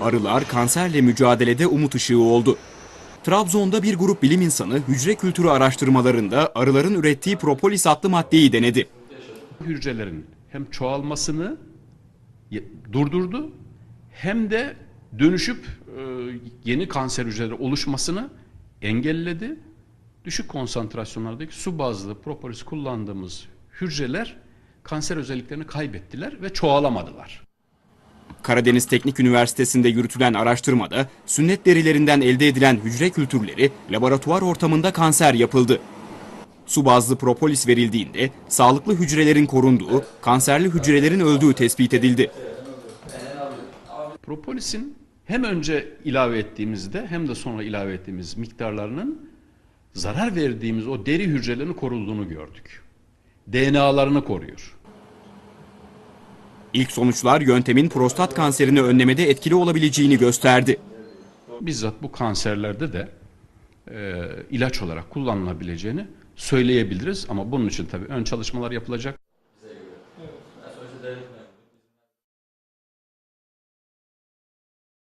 Arılar kanserle mücadelede umut ışığı oldu. Trabzon'da bir grup bilim insanı hücre kültürü araştırmalarında arıların ürettiği propolis adlı maddeyi denedi. hücrelerin hem çoğalmasını durdurdu hem de dönüşüp e, yeni kanser hücreleri oluşmasını engelledi. Düşük konsantrasyonlardaki su bazlı propolis kullandığımız hücreler kanser özelliklerini kaybettiler ve çoğalamadılar. Karadeniz Teknik Üniversitesi'nde yürütülen araştırmada sünnet derilerinden elde edilen hücre kültürleri laboratuvar ortamında kanser yapıldı. Su bazlı propolis verildiğinde sağlıklı hücrelerin korunduğu, kanserli hücrelerin öldüğü tespit edildi. Propolisin hem önce ilave ettiğimizde hem de sonra ilave ettiğimiz miktarlarının zarar verdiğimiz o deri hücrelerini koruduğunu gördük. DNA'larını koruyor. İlk sonuçlar yöntemin prostat kanserini önlemede etkili olabileceğini gösterdi. bizzat bu kanserlerde de e, ilaç olarak kullanılabileceğini söyleyebiliriz. Ama bunun için tabii ön çalışmalar yapılacak.